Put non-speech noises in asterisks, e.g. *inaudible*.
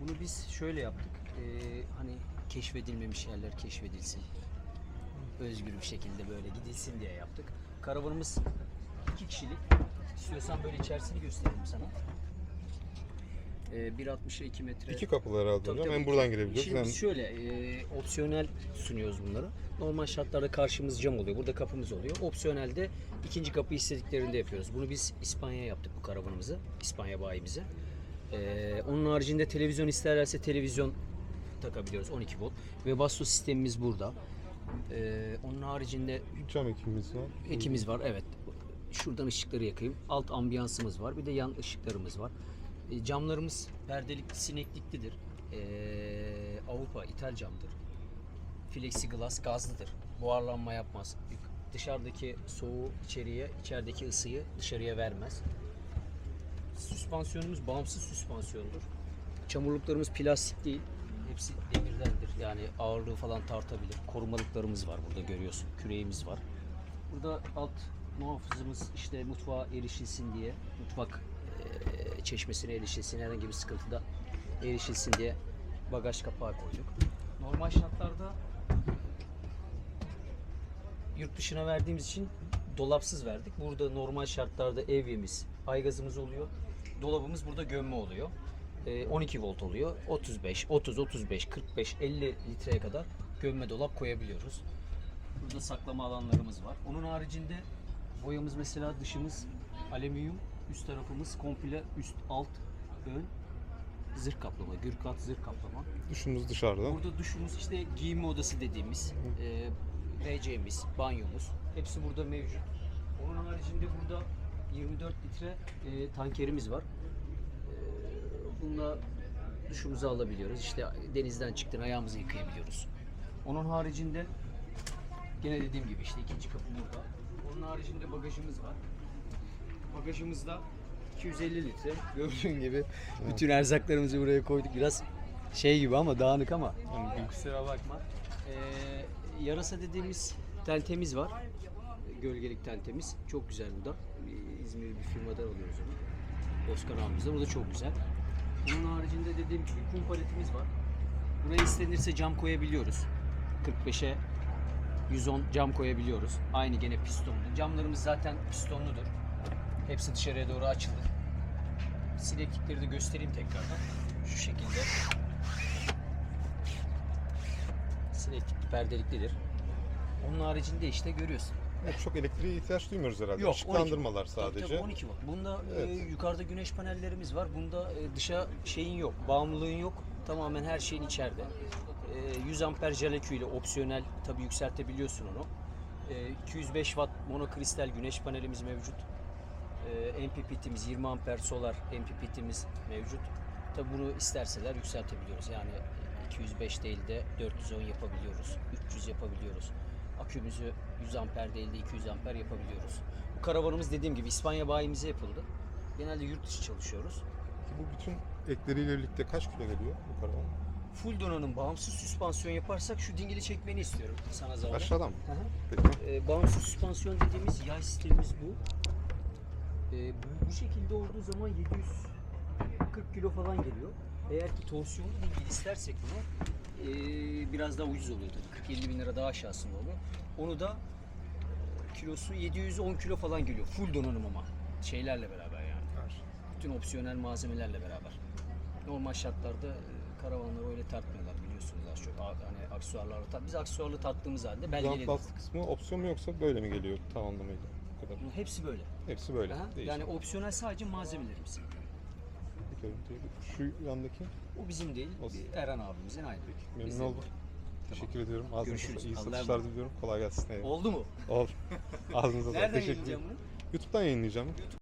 Bunu biz şöyle yaptık. Ee, hani keşfedilmemiş yerler keşfedilsin. Özgür bir şekilde böyle gidilsin diye yaptık. Karavanımız iki kişilik. İstiyorsan böyle içerisini göstereyim sana. Ee, 1.60'a 2 metre. İki kapılı herhalde Tabii, tabii. Hem buradan girebiliyoruz Şimdi hem biz şöyle e, opsiyonel sunuyoruz bunları. Normal şartlarda karşımız cam oluyor. Burada kapımız oluyor. Opsiyonelde ikinci kapıyı istediklerinde yapıyoruz. Bunu biz İspanya'ya yaptık bu karavanımızı. İspanya bayimize. E, onun haricinde televizyon isterlerse televizyon takabiliyoruz 12 volt. Ve basso sistemimiz burada. E, onun haricinde cam ekimiz var. ekimiz var evet. Şuradan ışıkları yakayım. Alt ambiyansımız var. Bir de yan ışıklarımız var. E, camlarımız perdelik, sinekliklidir. E, Avrupa ithal camdır. Plexiglass gazlıdır. Buharlanma yapmaz. Dışarıdaki soğuğu içeriye, içerideki ısıyı dışarıya vermez. Süspansiyonumuz bağımsız süspansiyondur. Çamurluklarımız plastik değil. Hepsi demirdendir. Yani ağırlığı falan tartabilir. Korumalıklarımız var burada görüyorsun. Küreğimiz var. Burada alt muhafızımız işte mutfağa erişilsin diye, mutfak eee, çeşmesine erişilsin, herhangi bir sıkıntıda erişilsin diye bagaj kapağı koyduk. Normal şartlarda yurt dışına verdiğimiz için dolapsız verdik. Burada normal şartlarda evyemiz, aygazımız oluyor. Dolabımız burada gömme oluyor. Ee, 12 volt oluyor. 35, 30, 35, 45, 50 litreye kadar gömme dolap koyabiliyoruz. Burada saklama alanlarımız var. Onun haricinde boyamız mesela dışımız alüminyum, üst tarafımız komple üst, alt, ön zırh kaplama, gürkat zırh kaplama. Duşumuz dışarıda. Burada duşumuz işte giyinme odası dediğimiz e, WC'miz, banyomuz hepsi burada mevcut. Onun haricinde burada 24 litre e, tankerimiz var. E, bununla duşumuzu alabiliyoruz. İşte denizden çıktın ayağımızı yıkayabiliyoruz. Onun haricinde gene dediğim gibi işte ikinci kapı burada. Onun haricinde bagajımız var. Bagajımızda 250 litre. *laughs* Gördüğün gibi bütün erzaklarımızı buraya koyduk. Biraz şey gibi ama dağınık ama Yani kusura bakma. Ee, yarasa dediğimiz tentemiz var. Gölgelik tentemiz. Çok güzel bu da. Bir İzmir bir firmadan alıyoruz onu. Oscar abimizden. O da çok güzel. Bunun haricinde dediğim gibi kum paletimiz var. Buraya istenirse cam koyabiliyoruz. 45'e 110 cam koyabiliyoruz. Aynı gene pistonlu. Camlarımız zaten pistonludur. Hepsi dışarıya doğru açılır. Sineklikleri de göstereyim tekrardan. Şu şekilde. Sineklikli perdeliklidir. Onun haricinde işte görüyorsun. Evet, çok elektriğe ihtiyaç duymuyoruz herhalde. Yok, Işıklandırmalar 12 Tabii, sadece. tabii 12 volt. Bunda Evet. e, yukarıda güneş panellerimiz var. Bunda e, dışa şeyin yok, bağımlılığın yok. Tamamen her şeyin içeride. E, 100 amper jelekü ile opsiyonel tabii yükseltebiliyorsun onu. E, 205 watt monokristal güneş panelimiz mevcut. E, MPPT'miz 20 amper solar MPPT'miz mevcut. Tabii bunu isterseler yükseltebiliyoruz. Yani 205 değil de 410 yapabiliyoruz. 300 yapabiliyoruz. Akümüzü 100 amper değil de 200 amper yapabiliyoruz. Bu karavanımız dediğim gibi İspanya bayimize yapıldı. Genelde yurt dışı çalışıyoruz. Peki bu bütün ekleriyle birlikte kaç kilo geliyor bu karavan? Full donanım bağımsız süspansiyon yaparsak şu dingili çekmeni istiyorum sana zahmet. Aşağıdan mı? Hı hı. Peki. Ee, bağımsız süspansiyon dediğimiz yay sistemimiz bu. Ee, bu, bu şekilde olduğu zaman 740 kilo falan geliyor. Eğer ki torsiyonlu dingil istersek bunu ee, biraz daha ucuz oluyor tabii. 40-50 bin lira daha aşağısında oluyor. Onu da e, kilosu 710 kilo falan geliyor. Full donanım ama. Şeylerle beraber yani. Bütün opsiyonel malzemelerle beraber. Normal şartlarda e, karavanları öyle tartmıyorlar biliyorsunuz az çok. Hani aksesuarlarla tart. Biz aksesuarlı tattığımız halde belgeledik. Jant kısmı opsiyon mu yoksa böyle mi geliyor tamamlamayla? Bu kadar. Hepsi böyle. Hepsi böyle. Aha. Yani opsiyonel sadece malzemelerimiz. Peki, Şu yandaki O bizim değil. Bir Eren abimizin aynı. memnun Bizim. oldum. Teşekkür ediyorum. Ağzınıza Görüşürüz. iyi Allah'a satışlar diliyorum. Kolay gelsin. Eyvallah. Oldu mu? Oldu. Ağzınıza sağlık. Nereden Teşekkür yayınlayacağım ederim. bunu? YouTube'dan yayınlayacağım.